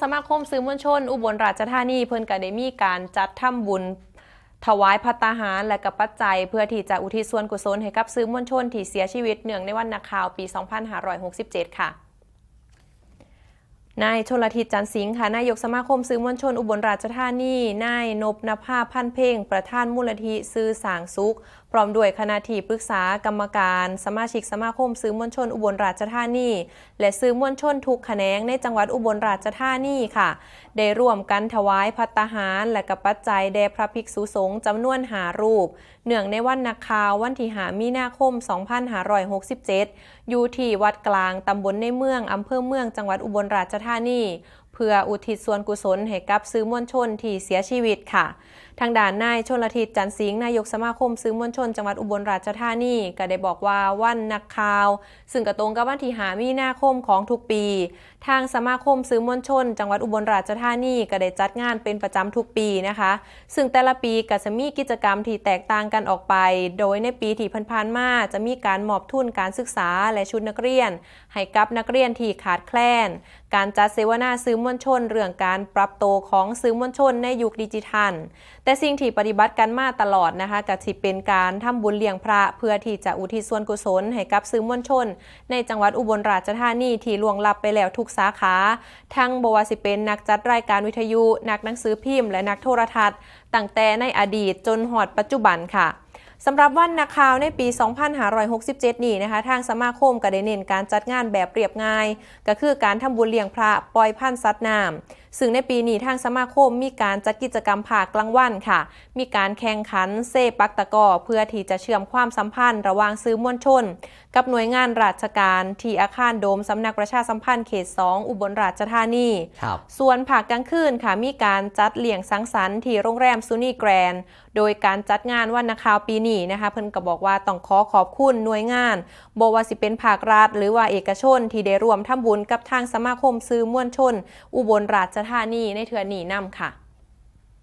สมาคมสื่อมวลชน อุบลราชธานีเพิ่นก็ได้มีการจัดทำบุญถวายพัตตาหารและกับปัจจัย เพื่อที่จะอุทิศส่วนกุศลให้กับสื่อมวลชนที่เสียชีวิตเนื่องในวันนักข่าวปี 2567 ค่ะ นายชนลทิศจันสิงห์ค่ะ นายกสมาคมสื่อมวลชนอุบลราชธานี นายนบนภาพันเพ่ง ประธานมูลธิสื่อสางสุข พร้อมด้วยคณะที่ปรึกษากรรมการ สมาชิกสมาคมสื่อมวลชนอุบลราชธานี และสื่อมวลชนทุกแขนงในจังหวัดอุบลราชธานีค่ะ ได้ร่วมกันถวายพัตตาหารและกับปัจจัยแด่พระภิกษุสงฆ์จำนวนหารูป เนื่องในวันนักข่าววันที่หามีนาคม 2567 อยู่ที่วัดกลางตำบลในเมืองอำเภอเมืองจังหวัดอุบลราชธานีเพื่ออุทิศส่วนกุศลให้กับสื่อมวลชนที่เสียชีวิตค่ะ ทางด่านนายชนลทิศจันทร์สิงห์นายกสมาคมสื่อมวลชนจังหวัดอุบลราชธานีก็ได้บอกว่าวันนักข่าว ซึ่งกระตรงกับวันที่หามีนาคมของทุกปี ทางสมาคมสื่อมวลชน จังหวัดอุบลราชธานีก็ได้จัดงานเป็นประจำทุกปีนะคะ ซึ่งแต่ละปีก็จะมีกิจกรรมที่แตกต่างกันออกไป โดยในปีที่ผ่านๆมาจะมีการมอบทุนการศึกษาและชุดนักเรียน ให้กับนักเรียนที่ขาดแคลน การจัดเสวนาสื่อมวลชน เรื่องการปรับโตของสื่อมวลชนในยุคดิจิทัล แต่สิ่งที่ปฏิบัติกันมาตลอดนะคะก็สิเป็นการทำบุญเลี้ยงพระเพื่อที่จะอุทิศส่วนกุศลให้กับสื่อมวลชน ในจังหวัดอุบลราชธานีที่ล่วงลับไปแล้วทุกสาขา ทั้งบวาสิเป็นนักจัดรายการวิทยุ นักหนังสือพิมพ์ และนักโทรทัศน์ตั้งแต่ในอดีตจนหอดปัจจุบันค่ะ สำหรับวันนักข่าวในปี 2567 นี้นะคะ ทางสมาคมก็ได้เน้นการจัดงานแบบเรียบง่าย ก็คือการทำบุญเลี้ยงพระปล่อยพันธุ์สัตว์น้ำซึ่งในปีนี้ทางสมาคมมีการจัดกิจกรรมภาคกลางวันค่ะ มีการแข่งขันเซปักตะกร้อเพื่อที่จะเชื่อมความสัมพันธ์ระหว่างซื้อมวลชน กับหน่วยงานราชการที่อาคารโดมสำนักประชาสัมพันธ์เขต 2 อุบลราชธานีครับส่วนภาคกลางคืนค่ะมีการจัดเลี้ยงสังสรรค์ที่โรงแรมซูนี่แกรนด์โดยการจัดงานวันนักข่าวปีนี้นะคะเพิ่นก็บอกว่าต้องขอขอบคุณหน่วยงานบว่าสิเป็นภาครัฐ หรือว่าเอกชนที่ได้ร่วมทำบุญกับทางสมาคมสื่อมวลชน อุบลราชธานีในเทือนีน้ำค่ะ